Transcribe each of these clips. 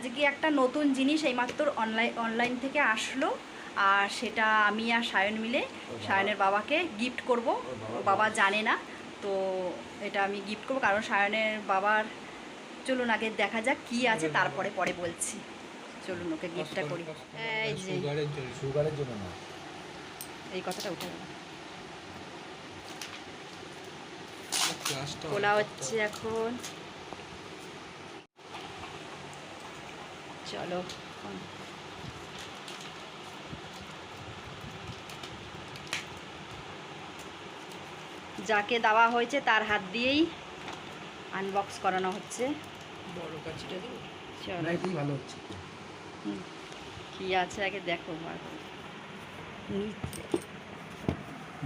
আজকে একটা নতুন জিনিস এইমাত্র অনলাইন অনলাইন থেকে আসলো। আর সেটা আমি আর সায়ন মিলে সায়নের বাবাকে গিফট করব। বাবা জানে না তো এটা আমি গিফট করব। কারণ সায়নের বাবার চলুন আগে দেখা যাক কি আছে তারপরে পরে বলছি। চলুন ওকে গিফটটা করি এই যে। সুগারের জন্য না। এই কথাটা উঠে গেল। খোলা হচ্ছে এখন। চলো। যাকে দেওয়া হয়েছে তার হাত দিয়েই আনবক্স করানো হচ্ছে। বড় দিই ভালো হচ্ছে। কি আছে আগে দেখো।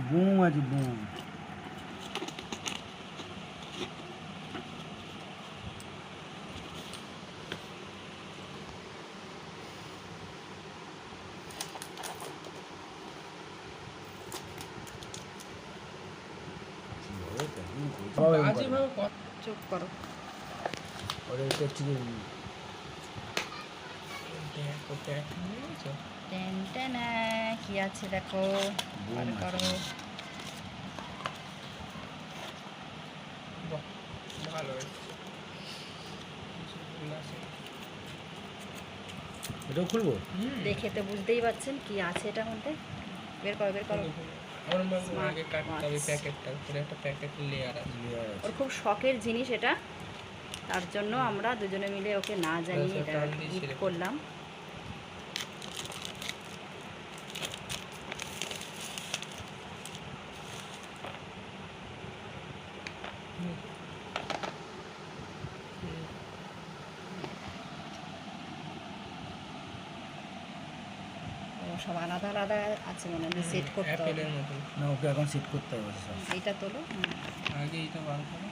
বুম আছে বুম। চুপ করো। ওটা এটা হচ্ছে যে দেখো প্যাক নিয়েছো? টেন টেন কি আছে দেখো? বার করো। ভালো হয়েছে কিছু ভুল আছে? এটাও খুলবো? দেখে তো বুঝতেই পারছেন কি আছে এটার মধ্যে। বের করো বের করো। আমার Smart আগে কাটতে হবে প্যাকেটটা করে একটা প্যাকেট লেয়ার আছে। ওর খুব শখের জিনিস এটা। তার জন্য আমরা দুজনে মিলে ওকে না জানিয়ে এটা করলাম। সব আলাদা আলাদা আছে মনে হয় সেট করতে হবে। অ্যাপেলের না ওকে এখন সেট করতে হবে সব। এইটা তোলো আগে এটা বার করো।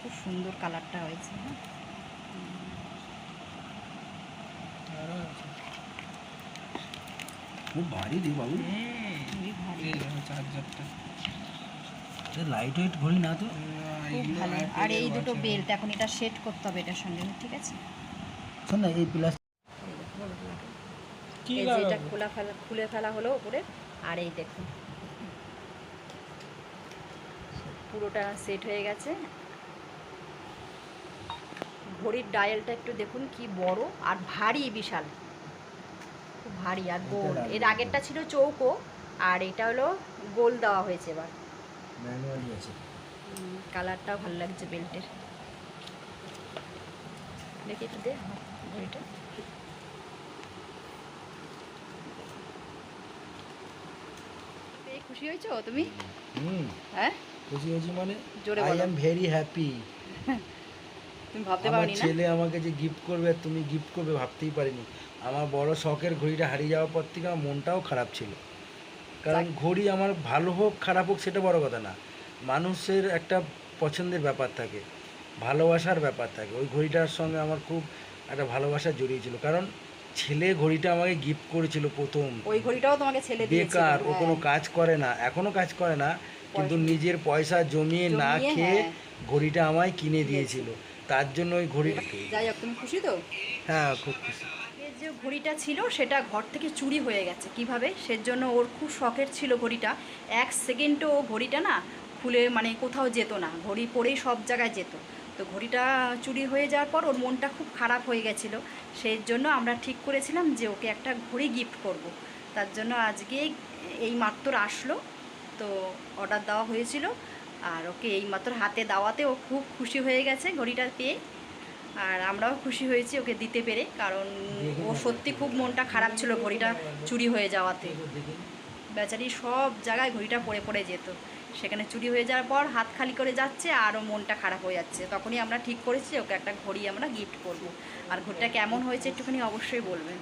খুব সুন্দর কালারটা হয়েছে হ্যাঁ। খুব ভারী রে বাবু। চার্জারটা। লাইট ওয়েট ঘড়ি না তো? আর এই দুটো বেল্ট এখন এটা সেট করতে হবে এটার সঙ্গে ঠিক আছে? শোন না এই প্লাস এই দেখো, বলো, বলো। কি এই যে এটা খোলা ফেলা খুলে ফেলা হলো উপরে আর এই দেখুন। পুরোটা সেট হয়ে গেছে। ঘড়ির ডায়ালটা একটু দেখুন কি বড় আর ভারী বিশাল। খুব ভারী আর গোল। এর আগেরটা ছিল চৌকো আর এটা হলো গোল দেওয়া হয়েছে এবার। কালারটাও ভালো লাগছে বেল্টের দেখি একটু দে ঘড়িটা। খুশি হয়েছো তুমি? হুম। হ্যাঁ? খুশি হয়েছি মানে জোরে আই। এম ভেরি হ্যাপি তুমি ভাবতে পারোনি না? ছেলে আমাকে যে গিফট করবে তুমি গিফট করবে ভাবতেই পারিনি। আমার বড় শখের ঘড়িটা হারিয়ে যাওয়ার পর থেকে আমার মনটাও খারাপ ছিল। কারণ ঘড়ি আমার ভালো হোক খারাপ হোক সেটা বড় কথা না। মানুষের একটা পছন্দের ব্যাপার থাকে ভালোবাসার ব্যাপার থাকে। ওই ঘড়িটার সঙ্গে আমার খুব একটা ভালোবাসা জড়িয়ে ছিল। কারণ ছেলে ঘড়িটা আমাকে গিফট করেছিল প্রথম। ওই ঘড়িটাও তোমাকে ছেলে দিয়েছে বেকার ও কোনো কাজ করে না এখনও কাজ করে না কিন্তু নিজের পয়সা জমিয়ে না জমিয়ে, খেয়ে হ্যাঁ। ঘড়িটা আমায় কিনে দিয়েছিল তার জন্য ওই ঘড়িটা যাই হোক তুমি খুশি তো? হ্যাঁ খুব খুশি। যে ঘড়িটা ছিল সেটা ঘর থেকে চুরি হয়ে গেছে কীভাবে? সেজন্য ওর খুব শখের ছিল ঘড়িটা। এক সেকেন্ডও ও ঘড়িটা না খুলে মানে কোথাও যেত না ঘড়ি পরেই সব জায়গায় যেত। তো ঘড়িটা চুরি হয়ে যাওয়ার পর ওর মনটা খুব খারাপ হয়ে গেছিল। সেই জন্য আমরা ঠিক করেছিলাম যে ওকে একটা ঘড়ি গিফট করব। তার জন্য আজকে এই মাত্র আসলো। তো অর্ডার দেওয়া হয়েছিল। আর ওকে এই মাত্র হাতে দেওয়াতে ও খুব খুশি হয়ে গেছে ঘড়িটা পেয়ে। আর আমরাও খুশি হয়েছি ওকে দিতে পেরে। কারণ ও সত্যি খুব মনটা খারাপ ছিল ঘড়িটা চুরি হয়ে যাওয়াতে। বেচারি সব জায়গায় ঘড়িটা পড়ে পড়ে যেত। সেখানে চুরি হয়ে যাওয়ার পর হাত খালি করে যাচ্ছে আরও মনটা খারাপ হয়ে যাচ্ছে। তখনই আমরা ঠিক করেছি, ওকে একটা ঘড়ি আমরা গিফট করব। আর ঘড়িটা কেমন হয়েছে একটুখানি অবশ্যই বলবেন।